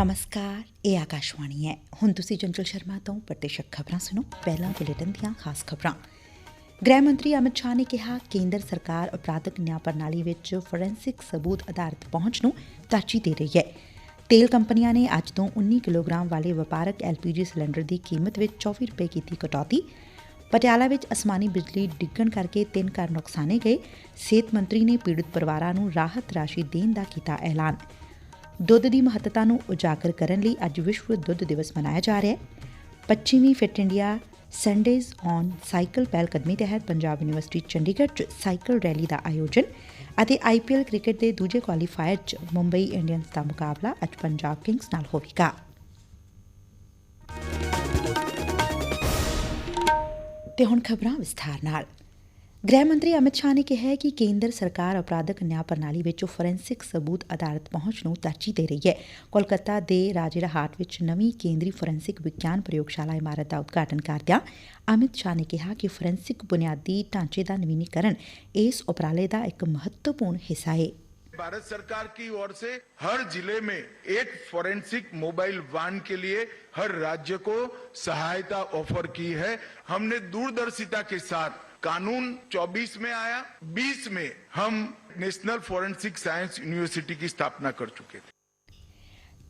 ਨਮਸਕਾਰ, ਇਹ ਆਕਾਸ਼ਵਾਣੀ ਹੈ। ਹੁਣ ਤੁਸੀਂ ਚੰਚਲ ਸ਼ਰਮਾ ਤੋਂ ਪ੍ਰਤੀਸ਼ਕ ਖਬਰਾਂ ਸੁਣੋ। ਪਹਿਲਾਂ ਬੁਲੇਟਿਨ ਦੀਆਂ ਖਾਸ ਖਬਰਾਂ। ਗ੍ਰਹਿ ਮੰਤਰੀ ਅਮਿਤ ਸ਼ਾਹ ਨੇ ਕਿਹਾ, ਕੇਂਦਰ ਸਰਕਾਰ ਅਪਰਾਧਿਕ ਨਿਆਂ ਪ੍ਰਣਾਲੀ ਵਿੱਚ ਫੋਰੈਂਸਿਕ ਸਬੂਤ ਆਧਾਰਿਤ ਪਹੁੰਚ ਨੂੰ ਤਰਜੀਹ ਦੇ ਰਹੀ ਹੈ। ਤੇਲ ਕੰਪਨੀਆਂ ਨੇ ਅੱਜ ਤੋਂ 19 ਕਿਲੋਗ੍ਰਾਮ ਵਾਲੇ ਵਪਾਰਕ ਐਲਪੀਜੀ ਸਿਲੰਡਰ ਦੀ ਕੀਮਤ ਵਿੱਚ 24 ਰੁਪਏ ਕੀਤੀ ਕਟੌਤੀ। ਪਟਿਆਲਾ ਵਿੱਚ ਅਸਮਾਨੀ ਬਿਜਲੀ ਡਿੱਗਣ ਕਰਕੇ ਤਿੰਨ ਘਰ ਨੁਕਸਾਨੇ ਗਏ। ਸਿਹਤ ਮੰਤਰੀ ਨੇ ਪੀੜਤ ਪਰਿਵਾਰਾਂ ਨੂੰ ਰਾਹਤ ਰਾਸ਼ੀ ਦੇਣ ਦਾ ਕੀਤਾ ਐਲਾਨ। ਦੁੱਧ ਦੀ ਮਹੱਤਤਾ ਨੂੰ ਉਜਾਗਰ ਕਰਨ ਲਈ ਅੱਜ ਵਿਸ਼ਵ ਦੁੱਧ ਦਿਵਸ ਮਨਾਇਆ ਜਾ ਰਿਹਾ ਹੈ। ਪੱਛਮੀ fit India Sundays on cycle ਪਹਿਲ ਕਦਮੀ ਤਹਿਤ ਪੰਜਾਬ ਯੂਨੀਵਰਸਿਟੀ ਚੰਡੀਗੜ੍ਹ 'ਚ ਸਾਈਕਲ ਰੈਲੀ ਦਾ ਆਯੋਜਨ ਅਤੇ ਆਈਪੀਐਲ ਕ੍ਰਿਕਟ ਦੇ ਦੂਜੇ ਕੁਆਲੀਫਾਇਰ 'ਚ ਮੁੰਬਈ ਇੰਡੀਅਨਸ ਦਾ ਮੁਕਾਬਲਾ ਅੱਜ ਪੰਜਾਬ ਕਿੰਗਸ ਨਾਲ ਹੋਵੇਗਾ। ਤੇ ਹੁਣ ਖਬਰਾਂ ਵਿਸਥਾਰ ਨਾਲ। ਗ੍ਰਹਿ ਮੰਤਰੀ ਅਮਿਤ ਸ਼ਾਹ ਨੇ ਕਿਹਾ ਹੈ ਕਿ ਕੇਂਦਰ ਸਰਕਾਰ ਅਪਰਾਧਕ ਨਿਆਂ ਪ੍ਰਣਾਲੀ ਵਿੱਚ ਫੋਰੈਂਸਿਕ ਸਬੂਤ ਆਧਾਰਿਤ ਪਹੁੰਚ ਨੂੰ ਤਰਜੀਹ ਦੇ ਰਹੀ ਹੈ ਕੋਲਕਾਤਾ ਦੇ ਰਾਜੇਰਹਾਟ ਵਿੱਚ ਨਵੀਂ ਕੇਂਦਰੀ ਫੋਰੈਂਸਿਕ ਵਿਗਿਆਨ ਪ੍ਰਯੋਗਸ਼ਾਲਾ ਇਮਾਰਤ ਦਾ ਉਦਘਾਟਨ ਕਰਦਿਆਂ ਅਮਿਤ ਸ਼ਾਹ ਨੇ ਕਿਹਾ ਕਿ ਫੋਰੈਂਸਿਕ ਬੁਨਿਆਦੀ ਢਾਂਚੇ ਦਾ ਨਵੀਨੀਕਰਨ ਇਸ ਉਪਰਾਲੇ ਦਾ ਇੱਕ ਮਹੱਤਵਪੂਰਨ ਹਿੱਸਾ ਹੈ भारत सरकार की ओर से हर जिले में एक फोरेंसिक मोबाइल वान के लिए हर राज्य को सहायता ऑफर की है हमने दूरदर्शिता के साथ कानून 24 में आया 20 में हम नेशनल फोरेंसिक साइंस यूनिवर्सिटी की स्थापना कर चुके थे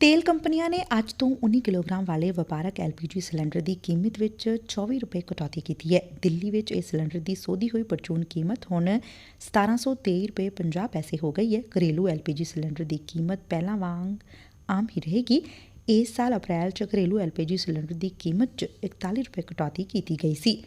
ਤੇਲ ਕੰਪਨੀਆਂ ਨੇ ਅੱਜ ਤੋਂ 19 ਕਿਲੋਗ੍ਰਾਮ ਵਾਲੇ ਵਪਾਰਕ ਐਲਪੀਜੀ ਸਿਲੰਡਰ ਦੀ ਕੀਮਤ ਵਿੱਚ 24 ਰੁਪਏ ਕਟੌਤੀ ਕੀਤੀ ਹੈ ਦਿੱਲੀ ਵਿੱਚ ਇਸ ਸਿਲੰਡਰ ਦੀ ਸੋਧੀ ਹੋਈ ਪਰਚੂਨ ਕੀਮਤ ਹੁਣ 1723 ਰੁਪਏ 50 ਪੈਸੇ ਹੋ ਗਈ ਹੈ ਘਰੇਲੂ ਐਲਪੀਜੀ ਸਿਲੰਡਰ ਦੀ ਕੀਮਤ ਪਹਿਲਾਂ ਵਾਂਗ ਆਮ ਹੀ ਰਹੇਗੀ ਇਸ ਸਾਲ ਅਪ੍ਰੈਲ 'ਚ ਘਰੇਲੂ ਐਲਪੀਜੀ ਸਿਲੰਡਰ ਦੀ ਕੀਮਤ 'ਚ 41 ਰੁਪਏ ਕਟੌਤੀ ਕੀਤੀ ਗਈ ਸੀ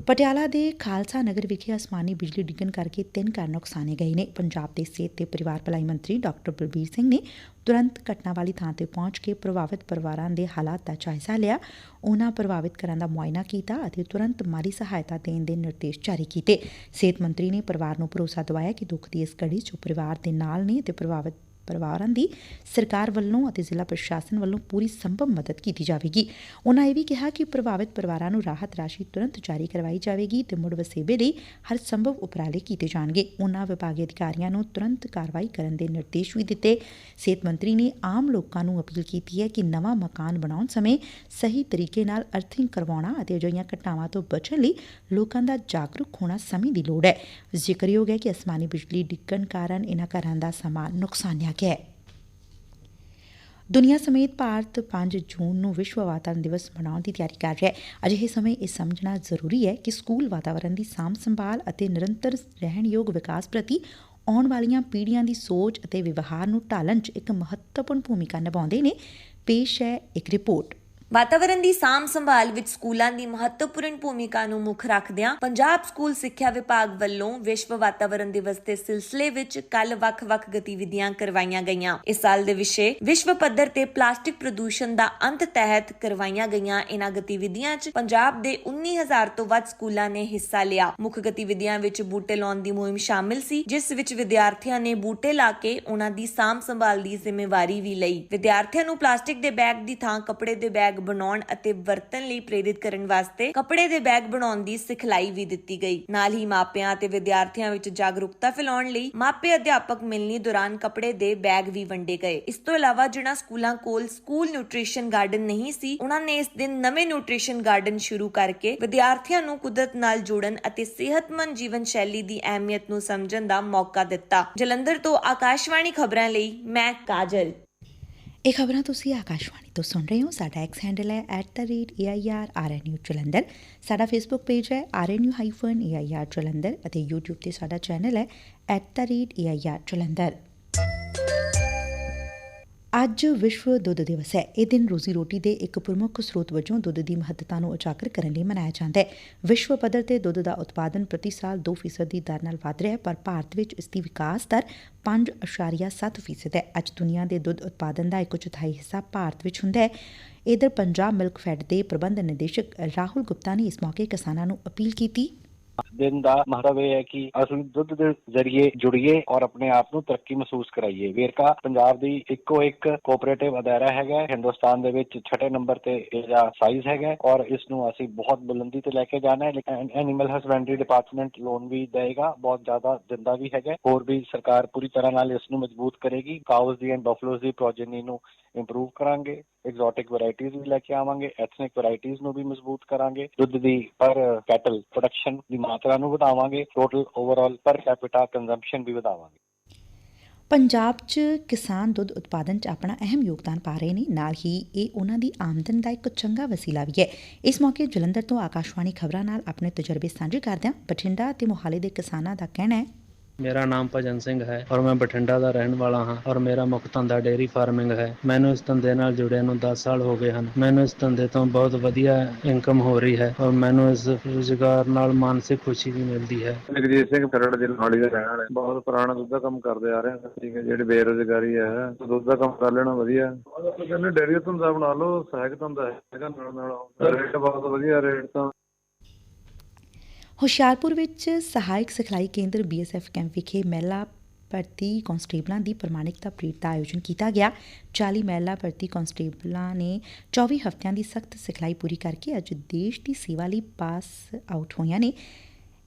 ਪਟਿਆਲਾ ਦੇ ਖਾਲਸਾ ਨਗਰ ਵਿਖੇ ਅਸਮਾਨੀ ਬਿਜਲੀ ਡਿੱਗਣ ਕਰਕੇ ਤਿੰਨ ਘਰ ਨੁਕਸਾਨੇ ਗਏ ਨੇ। ਪੰਜਾਬ ਦੇ ਸਿਹਤ ਤੇ ਪਰਿਵਾਰ ਭਲਾਈ ਮੰਤਰੀ ਡਾਕਟਰ ਬਲਬੀਰ ਸਿੰਘ ਨੇ ਤੁਰੰਤ ਘਟਨਾ ਵਾਲੀ ਥਾਂ ਤੇ ਪਹੁੰਚ ਕੇ ਪ੍ਰਭਾਵਿਤ ਪਰਿਵਾਰਾਂ ਦੇ ਹਾਲਾਤ ਦਾ ਜਾਇਜ਼ਾ ਲਿਆ। ਉਹਨਾਂ ਪ੍ਰਭਾਵਿਤ ਘਰਾਂ ਦਾ ਮੁਆਇਨਾ ਕੀਤਾ ਅਤੇ ਤੁਰੰਤ ਮਾਲੀ ਸਹਾਇਤਾ ਦੇਣ ਦੇ ਨਿਰਦੇਸ਼ ਜਾਰੀ ਕੀਤੇ। ਸਿਹਤ ਮੰਤਰੀ ਨੇ ਪਰਿਵਾਰ ਨੂੰ ਭਰੋਸਾ ਦਿਵਾਇਆ ਕਿ ਦੁੱਖ ਦੀ ਇਸ ਘੜੀ 'ਚ ਉਹ ਪਰਿਵਾਰ ਦੇ ਨਾਲ ਨੇ ਤੇ ਪ੍ਰਭਾਵਿਤ ਪਰਿਵਾਰਾਂ ਦੀ ਸਰਕਾਰ ਵੱਲੋਂ ਅਤੇ ਜ਼ਿਲ੍ਹਾ ਪ੍ਰਸ਼ਾਸਨ ਵੱਲੋਂ ਪੂਰੀ ਸੰਭਵ ਮਦਦ ਕੀਤੀ ਜਾਵੇਗੀ। ਉਹਨਾਂ ਇਹ ਵੀ ਕਿਹਾ ਕਿ ਪ੍ਰਭਾਵਿਤ ਪਰਿਵਾਰਾਂ ਨੂੰ ਰਾਹਤ ਰਾਸ਼ੀ ਤੁਰੰਤ ਜਾਰੀ ਕਰਵਾਈ ਜਾਵੇਗੀ ਤੇ ਮੁੜ ਵਸੇਬੇ ਲਈ ਹਰ ਸੰਭਵ ਉਪਰਾਲੇ ਕੀਤੇ ਜਾਣਗੇ। ਉਹਨਾਂ ਵਿਭਾਗੀ ਅਧਿਕਾਰੀਆਂ ਨੂੰ ਤੁਰੰਤ ਕਾਰਵਾਈ ਕਰਨ ਦੇ ਨਿਰਦੇਸ਼ ਵੀ ਦਿੱਤੇ। ਸਿਹਤ ਮੰਤਰੀ ਨੇ ਆਮ ਲੋਕਾਂ ਨੂੰ ਅਪੀਲ ਕੀਤੀ ਹੈ ਕਿ ਨਵਾਂ ਮਕਾਨ ਬਣਾਉਣ ਸਮੇਂ ਸਹੀ ਤਰੀਕੇ ਨਾਲ ਅਰਥਿੰਗ ਕਰਵਾਉਣਾ ਅਤੇ ਅਜਿਹੀਆਂ ਘਟਨਾਵਾਂ ਤੋਂ ਬਚਣ ਲਈ ਲੋਕਾਂ ਦਾ ਜਾਗਰੂਕ ਹੋਣਾ ਸਮੇਂ ਦੀ ਲੋੜ ਹੈ। ਜ਼ਿਕਰਯੋਗ ਹੈ ਕਿ ਅਸਮਾਨੀ ਬਿਜਲੀ ਡਿੱਗਣ ਕਾਰਨ ਇਨ੍ਹਾਂ ਘਰਾਂ ਦਾ ਸਮਾਨ ਨੁਕਸਾਨਿਆ ਗਿਆ ਦੁਨੀਆ ਸਮੇਤ ਭਾਰਤ 5 ਜੂਨ ਨੂੰ ਵਿਸ਼ਵ ਵਾਤਾਵਰਣ ਦਿਵਸ ਮਨਾਉਣ ਦੀ ਤਿਆਰੀ ਕਰ ਰਿਹਾ ਹੈ। ਅਜਿਹੇ ਸਮੇਂ ਇਹ ਸਮਝਣਾ ਜ਼ਰੂਰੀ ਹੈ ਕਿ ਸਕੂਲ ਵਾਤਾਵਰਣ ਦੀ ਸਾਂਭ ਸੰਭਾਲ ਅਤੇ ਨਿਰੰਤਰ ਰਹਿਣਯੋਗ ਵਿਕਾਸ ਪ੍ਰਤੀ ਆਉਣ ਵਾਲੀਆਂ ਪੀੜ੍ਹੀਆਂ ਦੀ ਸੋਚ ਅਤੇ ਵਿਵਹਾਰ ਨੂੰ ਢਾਲਣ 'ਚ ਇੱਕ ਮਹੱਤਵਪੂਰਨ ਭੂਮਿਕਾ ਨਿਭਾਉਂਦੇ ਨੇ, ਪੇਸ਼ ਹੈ ਇੱਕ ਰਿਪੋਰਟ। ਵਾਤਾਵਰਣ ਦੀ ਸਾਂਭ ਸੰਭਾਲ ਵਿੱਚ ਸਕੂਲਾਂ ਦੀ ਮਹੱਤਵਪੂਰਨ ਭੂਮਿਕਾ ਨੂੰ ਮੁੱਖ ਰੱਖਦਿਆਂ ਪੰਜਾਬ ਸਕੂਲ ਸਿੱਖਿਆ ਵਿਭਾਗ ਵੱਲੋਂ ਵਿਸ਼ਵ ਵਾਤਾਵਰਣ ਦਿਵਸ ਦੇ ਸਿਲਸਿਲੇ ਵਿੱਚ ਕੱਲ ਵੱਖ-ਵੱਖ ਗਤੀਵਿਧੀਆਂ ਕਰਵਾਈਆਂ ਗਈਆਂ। ਇਸ ਸਾਲ ਦੇ ਵਿਸ਼ੇ ਵਿਸ਼ਵ ਪੱਧਰ ਤੇ ਪਲਾਸਟਿਕ ਪ੍ਰਦੂਸ਼ਣ ਦਾ ਅੰਤ ਤਹਿਤ ਕਰਵਾਈਆਂ ਗਈਆਂ। ਇਹਨਾਂ ਗਤੀਵਿਧੀਆਂ 'ਚ ਪੰਜਾਬ ਦੇ 19000 ਤੋਂ ਵੱਧ ਸਕੂਲਾਂ ਨੇ ਹਿੱਸਾ ਲਿਆ। ਮੁੱਖ ਗਤੀਵਿਧੀਆਂ ਵਿੱਚ ਬੂਟੇ ਲਾਉਣ ਦੀ ਮੁਹਿੰਮ ਸ਼ਾਮਿਲ ਸੀ, ਜਿਸ ਵਿੱਚ ਵਿਦਿਆਰਥੀਆਂ ਨੇ ਬੂਟੇ ਲਾ ਕੇ ਉਹਨਾਂ ਦੀ ਸਾਂਭ ਸੰਭਾਲ ਦੀ ਜ਼ਿੰਮੇਵਾਰੀ ਵੀ ਲਈ। ਵਿਦਿਆਰਥੀਆਂ ਨੂੰ ਪਲਾਸਟਿਕ ਦੇ ਬੈਗ ਦੀ ਥਾਂ, ਕੱਪੜੇ ਦੇ ਬੈਗ ਬਣਾਉਣ ਅਤੇ ਵਰਤਣ ਲਈ ਪ੍ਰੇਰਿਤ ਕਰਨ ਵਾਸਤੇ ਕੱਪੜੇ ਦੇ ਬੈਗ ਬਣਾਉਣ ਦੀ ਸਿਖਲਾਈ ਵੀ ਦਿੱਤੀ ਗਈ। ਨਾਲ ਹੀ ਮਾਪਿਆਂ ਅਤੇ ਵਿਦਿਆਰਥੀਆਂ ਵਿੱਚ ਜਾਗਰੂਕਤਾ ਫੈਲਾਉਣ ਲਈ ਮਾਪੇ ਅਧਿਆਪਕ ਮਿਲਣੀ ਦੌਰਾਨ ਕੱਪੜੇ ਦੇ ਬੈਗ ਵੀ ਵੰਡੇ ਗਏ। ਇਸ ਤੋਂ ਇਲਾਵਾ ਜਿਨ੍ਹਾਂ ਸਕੂਲਾਂ ਕੋਲ ਸਕੂਲ ਨਿਊਟ੍ਰੀਸ਼ਨ ਗਾਰਡਨ ਨਹੀਂ ਸੀ ਉਹਨਾਂ ਨੇ ਇਸ ਦਿਨ ਨਵੇਂ ਨਿਊਟ੍ਰੀਸ਼ਨ ਗਾਰਡਨ ਸ਼ੁਰੂ ਕਰਕੇ ਵਿਦਿਆਰਥੀਆਂ ਨੂੰ ਕੁਦਰਤ ਨਾਲ ਜੁੜਨ ਅਤੇ ਸਿਹਤਮੰਦ ਜੀਵਨ ਸ਼ੈਲੀ ਦੀ ਅਹਿਮੀਅਤ ਨੂੰ ਸਮਝਣ ਦਾ ਮੌਕਾ ਦਿੱਤਾ। ਜਲੰਧਰ ਤੋਂ ਆਕਾਸ਼ਵਾਣੀ ਖਬਰਾਂ ਲਈ ਮੈਂ ਕਾਜਲ। ਇਹ ਖਬਰਾਂ ਤੁਸੀਂ ਆਕਾਸ਼ਵਾਣੀ ਤੋਂ ਸੁਣ ਰਹੇ ਹੋ। ਸਾਡਾ ਐਕਸ ਹੈਂਡਲ ਹੈ @airrnu ਜਲੰਧਰ ਸਾਡਾ ਫੇਸਬੁੱਕ ਪੇਜ ਹੈ rnu-air ਜਲੰਧਰ ਅਤੇ YouTube ਤੇ ਸਾਡਾ ਚੈਨਲ ਹੈ @air ਜਲੰਧਰ ਅੱਜ ਵਿਸ਼ਵ ਦੁੱਧ ਦਿਵਸ ਹੈ। ਇਹ ਦਿਨ ਰੋਜ਼ੀ ਰੋਟੀ ਦੇ ਇੱਕ ਪ੍ਰਮੁੱਖ ਸਰੋਤ ਵਜੋਂ ਦੁੱਧ ਦੀ ਮਹੱਤਤਾ ਨੂੰ ਉਜਾਗਰ ਕਰਨ ਲਈ ਮਨਾਇਆ ਜਾਂਦਾ ਹੈ। ਵਿਸ਼ਵ ਪੱਧਰ ਤੇ ਦੁੱਧ ਦਾ ਉਤਪਾਦਨ ਪ੍ਰਤੀ ਸਾਲ 2% ਦੀ ਦਰ ਨਾਲ ਵਧ ਰਿਹਾ ਹੈ, ਪਰ ਭਾਰਤ ਵਿੱਚ ਇਸ ਦੀ ਵਿਕਾਸ ਦਰ 5.7% ਹੈ। ਅੱਜ ਦੁਨੀਆ ਦੇ ਦੁੱਧ ਉਤਪਾਦਨ ਦਾ ਇੱਕ ਚੌਥਾਈ ਹਿੱਸਾ ਭਾਰਤ ਵਿੱਚ ਹੁੰਦਾ ਹੈ। ਇਧਰ ਪੰਜਾਬ ਮਿਲਕ ਫੈਡ ਦੇ ਪ੍ਰਬੰਧ ਨਿਦੇਸ਼ਕ ਰਾਹੁਲ ਗੁਪਤਾ ਨੇ ਇਸ ਮੌਕੇ ਕਿਸਾਨਾਂ ਨੂੰ ਅਪੀਲ ਕੀਤੀ। ਦਿਨ ਦਾ ਮਹੱਤਵ ਇਹ ਹੈ ਕਿ ਅਸੀਂ ਦੁੱਧ ਦੇ ਜ਼ਰੀਏ ਜੁੜੀਏ ਔਰ ਆਪਣੇ ਆਪ ਨੂੰ ਤਰੱਕੀ ਮਹਿਸੂਸ ਕਰਾਈਏ। ਵੇਰਕਾ ਪੰਜਾਬ ਦੀ ਇੱਕੋ ਇੱਕ ਕੋਆਪਰੇਟਿਵ ਅਦਾਰਾ ਹੈਗਾ ਹਿੰਦੁਸਤਾਨ ਦੇ ਵਿੱਚ ਛਠੇ ਨੰਬਰ ਤੇ ਇਹਦਾ ਸਾਈਜ਼ ਹੈਗਾ ਔਰ ਇਸ ਨੂੰ ਅਸੀਂ ਬਹੁਤ ਬੁਲੰਦੀ ਤੇ ਲੈ ਕੇ ਜਾਣਾ ਹੈ। ਲੇਕਿਨ ਐਨੀਮਲ ਹਸਬੈਂਡਰੀ ਡਿਪਾਰਟਮੈਂਟ ਲੋਨ ਵੀ ਦੇਗਾ ਬਹੁਤ ਜ਼ਿਆਦਾ ਦਿੰਦਾ ਵੀ ਹੈਗਾ ਹੋਰ ਵੀ ਸਰਕਾਰ ਪੂਰੀ ਤਰ੍ਹਾਂ ਨਾਲ ਇਸ ਨੂੰ ਮਜ਼ਬੂਤ ਕਰੇਗੀ। ਕਾਊਜ਼ ਦੀ ਐਂਡ ਬਫਲੋਜ਼ ਦੀ ਪ੍ਰੋਜੈਨੀ ਨੂੰ ਇੰਪਰੂਵ ਕਰਾਂਗੇ ਐਗਜ਼ੋਟਿਕ ਵੈਰਾਈਟੀਆਂ ਵੀ ਲੈ ਕੇ ਆਵਾਂਗੇ ਐਥਨਿਕ ਵੈਰਾਈਟੀਆਂ ਨੂੰ ਵੀ ਮਜ਼ਬੂਤ ਕਰਾਂਗੇ, ਦੁੱਧ ਦੀ ਪਰ ਕੈਟਲ ਪ੍ਰੋਡਕਸ਼ਨ ਦੀ ਮਾਤਰਾ ਨੂੰ ਵਧਾਵਾਂਗੇ total overall per capita consumption ਵੀ ਵਧਾਵਾਂਗੇ। ਪੰਜਾਬ 'ਚ ਕਿਸਾਨ ਦੁੱਧ ਉਤਪਾਦਨ 'ਚ ਆਪਣਾ ਅਹਿਮ ਯੋਗਦਾਨ ਪਾ ਰਹੇ ਨੇ, ਨਾਲ ਹੀ ਇਹ ਉਹਨਾਂ ਦੀ ਆਮਦਨ ਦਾ ਇੱਕ ਚੰਗਾ ਵਸੀਲਾ ਵੀ ਹੈ। ਇਸ ਮੌਕੇ ਜਲੰਧਰ ਤੋਂ ਆਕਾਸ਼ਵਾਣੀ ਖਬਰਾਂ ਨਾਲ ਆਪਣੇ ਤਜਰਬੇ ਸਾਂਝੇ ਕਰਦਿਆਂ ਬਠਿੰਡਾ ਅਤੇ ਮੋਹਾਲੀ ਦੇ ਕਿਸਾਨਾਂ ਦਾ ਕਹਿਣਾ ਹੈ ਮੇਰਾ ਨਾਮ ਭਜਨ ਸਿੰਘ ਹੈ ਔਰ ਮੈਂ ਬਠਿੰਡਾ ਦਾ ਰਹਿਣ ਵਾਲਾ ਹਾਂ ਔਰ ਮੇਰਾ ਮੁੱਖ ਧੰਦਾ ਡੇਅਰੀ ਫਾਰਮਿੰਗ ਹੈ। ਮੈਨੂੰ ਇਸ ਧੰਦੇ ਨਾਲ ਜੁੜਿਆ ਨੂੰ 10 ਸਾਲ ਹੋ ਗਏ ਹਨ। ਮੈਨੂੰ ਇਸ ਧੰਦੇ ਤੋਂ ਬਹੁਤ ਵਧੀਆ ਇਨਕਮ ਹੋ ਰਹੀ ਹੈ ਔਰ ਮੈਨੂੰ ਇਸ ਰੁਜ਼ਗਾਰ ਨਾਲ ਮਾਨਸਿਕ ਖੁਸ਼ੀ ਵੀ ਮਿਲਦੀ ਹੈ। ਜਗਜੀਤ ਸਿੰਘ ਖਰੜ ਜ਼ਿਲ੍ਹਾ ਮੋਹਾਲੀ ਦਾ ਰਹਿਣ ਵਾਲਾ। ਬਹੁਤ ਪੁਰਾਣਾ ਦੁੱਧ ਦਾ ਕੰਮ ਕਰਦੇ ਆ ਰਹੇ ਹਾਂ। ਠੀਕ ਹੈ ਜਿਹੜੀ ਬੇਰੁਜ਼ਗਾਰੀ ਹੈ ਦੁੱਧ ਦਾ ਕੰਮ ਕਰ ਲੈਣਾ ਵਧੀਆ। ਕਹਿੰਦੇ ਡੇਅਰੀ ਦਾ ਧੰਦਾ ਬਣਾ ਲਓ ਸਹਾਇਕ ਧੰਦਾ ਹੈਗਾ ਨਾਲ ਨਾਲ। ਰੇਟ ਬਹੁਤ ਵਧੀਆ ਰੇਟ ਤਾਂ ਹੁਸ਼ਿਆਰਪੁਰ ਵਿੱਚ ਸਹਾਇਕ ਸਿਖਲਾਈ ਕੇਂਦਰ ਬੀਐਸਐਫ ਕੈਂਪ ਵਿਖੇ ਮਹਿਲਾ ਭਰਤੀ ਕਾਂਸਟੇਬਲਾਂ ਦੀ ਪ੍ਰਮਾਣਿਕਤਾ ਪਰੇਡ ਦਾ ਆਯੋਜਨ ਕੀਤਾ ਗਿਆ। 40 ਮਹਿਲਾ ਭਰਤੀ ਕਾਂਸਟੇਬਲਾਂ ਨੇ 24 ਹਫ਼ਤਿਆਂ ਦੀ ਸਖਤ ਸਿਖਲਾਈ ਪੂਰੀ ਕਰਕੇ ਅੱਜ ਦੇਸ਼ ਦੀ ਸੇਵਾ ਲਈ ਪਾਸ ਆਊਟ ਹੋਈਆਂ ਨੇ।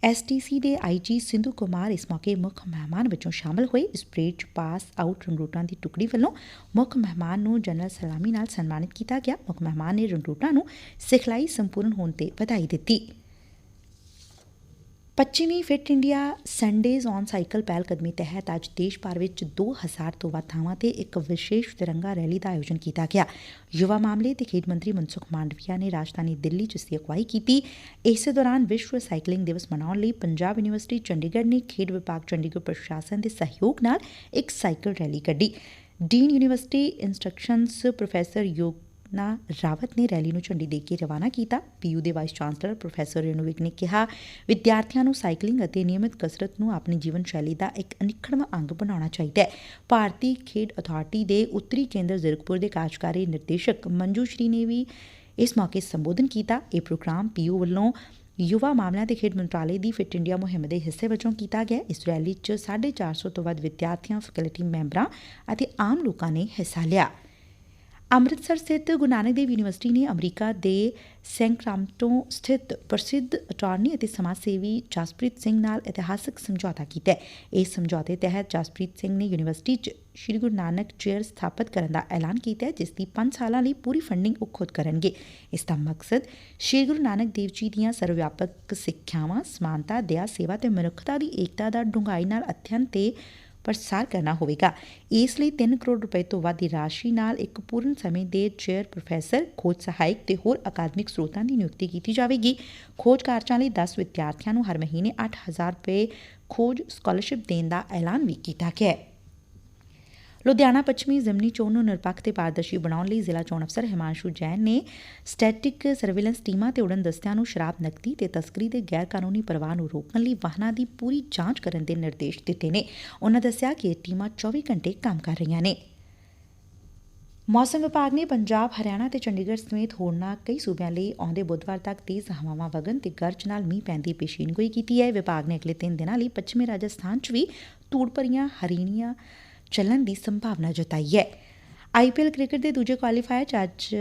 ਐਸਟੀਸੀ ਦੇ ਆਈਜੀ ਸਿੰਧੂ ਕੁਮਾਰ ਇਸ ਮੌਕੇ ਮੁੱਖ ਮਹਿਮਾਨ ਵਜੋਂ ਸ਼ਾਮਲ ਹੋਏ। ਇਸ ਪਰੇਡ 'ਚ ਪਾਸ ਆਊਟ ਰੰਗਰੂਟਾਂ ਦੀ ਟੁਕੜੀ ਵੱਲੋਂ ਮੁੱਖ ਮਹਿਮਾਨ ਨੂੰ ਜਨਰਲ ਸਲਾਮੀ ਨਾਲ ਸਨਮਾਨਿਤ ਕੀਤਾ ਗਿਆ। ਮੁੱਖ ਮਹਿਮਾਨ ਨੇ ਰੰਗਰੂਟਾਂ ਨੂੰ ਸਿਖਲਾਈ ਸੰਪੂਰਨ ਹੋਣ ਤੇ ਵਧਾਈ ਦਿੱਤੀ। ਪੱਛਮੀ fit India Sundays on cycle ਪਹਿਲ ਕਦਮੀ ਤਹਿਤ ਅੱਜ ਦੇਸ਼ ਭਰ ਵਿੱਚ 2000 ਤੋਂ ਵੱਧ ਥਾਵਾਂ ਤੇ ਇੱਕ ਵਿਸ਼ੇਸ਼ ਤਿਰੰਗਾ ਰੈਲੀ ਦਾ ਆਯੋਜਨ ਕੀਤਾ ਗਿਆ। ਯੁਵਾ ਮਾਮਲੇ ਤੇ ਖੇਡ ਮੰਤਰੀ ਮਨਸੁਖ ਮਾਂਡਵੀਆ ਨੇ ਰਾਜਧਾਨੀ ਦਿੱਲੀ 'ਚ ਇਸ ਦੀ ਅਗਵਾਈ ਕੀਤੀ। ਇਸੇ ਦੌਰਾਨ ਵਿਸ਼ਵ ਸਾਈਕਲਿੰਗ ਦਿਵਸ ਮਨਾਉਣ ਲਈ ਪੰਜਾਬ ਯੂਨੀਵਰਸਿਟੀ ਚੰਡੀਗੜ੍ਹ ਨੇ ਖੇਡ ਵਿਭਾਗ ਚੰਡੀਗੜ੍ਹ ਪ੍ਰਸ਼ਾਸਨ ਦੇ ਸਹਿਯੋਗ ਨਾਲ ਇੱਕ ਸਾਈਕਲ ਰੈਲੀ ਕੱਢੀ। Dean university instructions professor Yogna Rawat ਨੇ ਰੈਲੀ ਨੂੰ ਝੰਡੀ ਦੇ ਕੇ ਰਵਾਨਾ ਕੀਤਾ। ਪੀਯੂ ਦੇ ਵਾਈਸ ਚਾਂਸਲਰ ਪ੍ਰੋਫੈਸਰ ਰੇਨੂਵਿਕ ਨੇ ਕਿਹਾ, ਵਿਦਿਆਰਥੀਆਂ ਨੂੰ ਸਾਈਕਲਿੰਗ ਅਤੇ ਨਿਯਮਿਤ ਕਸਰਤ ਨੂੰ ਆਪਣੀ ਜੀਵਨ ਸ਼ੈਲੀ ਦਾ ਇੱਕ ਅਨਿੱਖੜਵਾਂ ਅੰਗ ਬਣਾਉਣਾ ਚਾਹੀਦਾ ਹੈ। ਭਾਰਤੀ ਖੇਡ ਅਥਾਰਟੀ ਦੇ ਉੱਤਰੀ ਕੇਂਦਰ ਜ਼ੀਰਕਪੁਰ ਦੇ ਕਾਰਜਕਾਰੀ ਨਿਰਦੇਸ਼ਕ ਮੰਜੂ ਸ਼੍ਰੀ ਨੇ ਵੀ ਇਸ ਮੌਕੇ ਸੰਬੋਧਨ ਕੀਤਾ। ਇਹ ਪ੍ਰੋਗਰਾਮ ਪੀਯੂ ਵੱਲੋਂ ਯੁਵਾ ਮਾਮਲਿਆਂ ਤੇ ਖੇਡ ਮੰਤਰਾਲੇ ਦੀ ਫਿਟ ਇੰਡੀਆ ਮੁਹਿੰਮ ਦੇ ਹਿੱਸੇ ਵਜੋਂ ਕੀਤਾ ਗਿਆ। ਇਸ ਰੈਲੀ 'ਚ 450 ਤੋਂ ਵੱਧ ਵਿਦਿਆਰਥੀਆਂ ਫੈਕਲਟੀ ਮੈਂਬਰਾਂ ਅਤੇ ਆਮ ਲੋਕਾਂ ਨੇ ਹਿੱਸਾ ਲਿਆ। ਅੰਮ੍ਰਿਤਸਰ ਸਥਿਤ ਗੁਰੂ ਨਾਨਕ ਦੇਵ ਯੂਨੀਵਰਸਿਟੀ ਨੇ ਅਮਰੀਕਾ ਦੇ ਸੈਂਕਰਾਮਟੋ ਸਥਿਤ ਪ੍ਰਸਿੱਧ ਅਟਾਰਨੀ ਅਤੇ ਸਮਾਜ ਸੇਵੀ ਜਸਪ੍ਰੀਤ ਸਿੰਘ ਨਾਲ ਇਤਿਹਾਸਕ ਸਮਝੌਤਾ ਕੀਤਾ ਹੈ। ਇਸ ਸਮਝੌਤੇ ਤਹਿਤ ਜਸਪ੍ਰੀਤ ਸਿੰਘ ਨੇ ਯੂਨੀਵਰਸਿਟੀ 'ਚ ਸ੍ਰੀ ਗੁਰੂ ਨਾਨਕ ਚੇਅਰ ਸਥਾਪਿਤ ਕਰਨ ਦਾ ਐਲਾਨ ਕੀਤਾ ਹੈ, ਜਿਸ ਦੀ 5 ਸਾਲਾਂ ਲਈ ਪੂਰੀ ਫੰਡਿੰਗ ਉਹ ਖੁਦ ਕਰਨਗੇ। ਇਸ ਦਾ ਮਕਸਦ ਸ੍ਰੀ ਗੁਰੂ ਨਾਨਕ ਦੇਵ ਜੀ ਦੀਆਂ ਸਰਵਵਿਆਪਕ ਸਿੱਖਿਆਵਾਂ, ਸਮਾਨਤਾ, ਦਇਆ, ਸੇਵਾ ਤੇ ਮਨੁੱਖਤਾ ਦੀ ਏਕਤਾ ਦਾ ਡੂੰਘਾਈ ਨਾਲ ਅਧਿਐਨ ਤੇ ਪ੍ਰਸਾਰ ਕਰਨਾ ਹੋਵੇਗਾ। ਇਸ ਲਈ 3 ਕਰੋੜ ਰੁਪਏ ਤੋਂ ਵੱਧ ਦੀ ਰਾਸ਼ੀ ਨਾਲ ਇੱਕ ਪੂਰਨ ਸਮੇਂ ਦੇ ਚੇਅਰ ਪ੍ਰੋਫੈਸਰ, ਖੋਜ ਸਹਾਇਕ ਤੇ ਹੋਰ ਅਕਾਦਮਿਕ ਸਰੋਤਾਂ ਦੀ ਨਿਯੁਕਤੀ ਕੀਤੀ ਜਾਵੇਗੀ। ਖੋਜ ਕਾਰਜਾਂ ਲਈ 10 ਵਿਦਿਆਰਥੀਆਂ ਨੂੰ ਹਰ ਮਹੀਨੇ 8000 ਰੁਪਏ ਖੋਜ ਸਕਾਲਰਸ਼ਿਪ ਦੇਣ ਦਾ ਐਲਾਨ ਵੀ ਕੀਤਾ ਗਿਆ ਹੈ। ਲੁਧਿਆਣਾ ਪੱਛਮੀ ਜ਼ਿਮਨੀ ਚੋਣ ਨੂੰ ਨਿਰਪੱਖ ਤੇ ਪਾਰਦਰਸ਼ੀ ਬਣਾਉਣ ਲਈ ਜ਼ਿਲ੍ਹਾ ਚੋਣ ਅਫਸਰ ਹਿਮਾਂਸ਼ੂ ਜੈਨ ਨੇ ਸਟੈਟਿਕ ਸਰਵੇਲੈਂਸ ਟੀਮਾਂ ਤੇ ਉਡਨ ਦਸਤਿਆਂ ਨੂੰ ਸ਼ਰਾਬ ਨਕਦੀ ਤੇ ਤਸਕਰੀ ਦੇ ਗੈਰ ਕਾਨੂੰਨੀ ਪ੍ਰਵਾਹ ਨੂੰ ਰੋਕਣ ਲਈ ਵਾਹਨਾਂ ਦੀ ਪੂਰੀ ਜਾਂਚ ਕਰਨ ਦੇ ਨਿਰਦੇਸ਼ ਦਿੱਤੇ ਨੇ। ਉਨ੍ਹਾਂ ਦੱਸਿਆ ਕਿ ਇਹ ਟੀਮਾਂ 24 ਘੰਟੇ ਕੰਮ ਕਰ ਰਹੀਆਂ ਨੇ। ਮੌਸਮ ਵਿਭਾਗ ਨੇ ਪੰਜਾਬ, ਹਰਿਆਣਾ ਤੇ ਚੰਡੀਗੜ੍ਹ ਸਮੇਤ ਹੋਰਨਾਂ ਕਈ ਸੂਬਿਆਂ ਲਈ ਆਉਂਦੇ ਬੁੱਧਵਾਰ ਤੱਕ ਤੇਜ਼ ਹਵਾਵਾਂ ਵਗਣ ਤੇ ਗਰਜ ਨਾਲ ਮੀਂਹ ਪੈਣ ਦੀ ਪੇਸ਼ੀਨਗੋਈ ਕੀਤੀ ਹੈ। ਵਿਭਾਗ ਨੇ ਅਗਲੇ 3 ਦਿਨਾਂ ਲਈ ਪੱਛਮੀ ਰਾਜਸਥਾਨ 'ਚ ਵੀ ਧੂੜ ਭਰੀਆਂ, ਹਰੀਣੀਆਂ ਚੱਲਣ ਦੀ ਸੰਭਾਵਨਾ ਜਤਾਈ ਹੈ। ਆਈਪੀਐਲ ਕ੍ਰਿਕਟ ਦੇ ਦੂਜੇ ਕੁਆਲੀਫਾਇਰ 'ਚ ਅੱਜ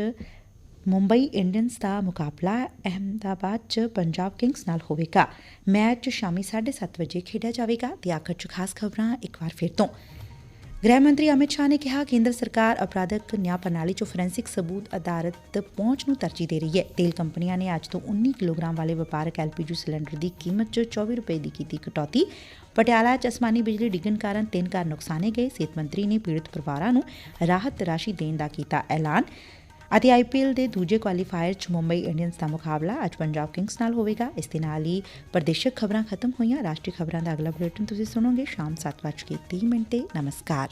ਮੁੰਬਈ ਇੰਡੀਅਨਸ ਦਾ ਮੁਕਾਬਲਾ ਅਹਿਮਦਾਬਾਦ 'ਚ ਪੰਜਾਬ ਕਿੰਗਸ ਨਾਲ ਹੋਵੇਗਾ। ਮੈਚ ਸ਼ਾਮੀ 7:30 ਵਜੇ ਖੇਡਿਆ ਜਾਵੇਗਾ ਤੇ ਆਖਰ 'ਚ ਖਾਸ ਖਬਰਾਂ ਇੱਕ ਵਾਰ ਫਿਰ ਤੋਂ। ਗ੍ਰਹਿ ਮੰਤਰੀ ਅਮਿਤ ਸ਼ਾਹ ਨੇ ਕਿਹਾ, ਕੇਂਦਰ ਸਰਕਾਰ ਅਪਰਾਧਕ ਨਿਆਂ ਪ੍ਰਣਾਲੀ 'ਚ ਫੋਰੈਂਸਿਕ ਸਬੂਤ ਆਧਾਰਿਤ ਪਹੁੰਚ ਨੂੰ ਤਰਜੀਹ ਦੇ ਰਹੀ ਹੈ। ਤੇਲ ਕੰਪਨੀਆਂ ਨੇ ਅੱਜ ਤੋਂ 19 ਕਿਲੋਗ੍ਰਾਮ ਵਾਲੇ ਵਪਾਰਕ ਐਲਪੀਜੀ ਸਿਲੰਡਰ ਦੀ ਕੀਮਤ 'ਚ 24 ਰੁਪਏ ਦੀ ਕੀਤੀ ਕਟੌਤੀ। ਪਟਿਆਲਾ 'ਚ ਅਸਮਾਨੀ ਬਿਜਲੀ ਡਿੱਗਣ ਕਾਰਨ ਤਿੰਨ ਘਰ ਨੁਕਸਾਨੇ ਗਏ। ਸਿਹਤ ਮੰਤਰੀ ਨੇ ਪੀੜਤ ਪਰਿਵਾਰਾਂ ਨੂੰ ਰਾਹਤ ਰਾਸ਼ੀ ਦੇਣ ਦਾ ਕੀਤਾ ਐਲਾਨ। ਅਤੇ ਆਈਪੀਐਲ ਦੇ ਦੂਜੇ ਕੁਆਲੀਫਾਇਰ 'ਚ ਮੁੰਬਈ ਇੰਡੀਅਨਸ ਦਾ ਮੁਕਾਬਲਾ ਅੱਜ ਪੰਜਾਬ ਕਿੰਗਸ ਨਾਲ ਹੋਵੇਗਾ। ਇਸ ਦੇ ਨਾਲ ਹੀ ਪ੍ਰਦੇਸ਼ਕ ਖਬਰਾਂ ਖਤਮ ਹੋਈਆਂ। ਰਾਸ਼ਟਰੀ ਖਬਰਾਂ ਦਾ ਅਗਲਾ ਬੁਲੇਟਿਨ ਤੁਸੀਂ ਸੁਣੋਗੇ ਸ਼ਾਮ 7:30 ਮਿੰਟ। ਤੇ ਨਮਸਕਾਰ।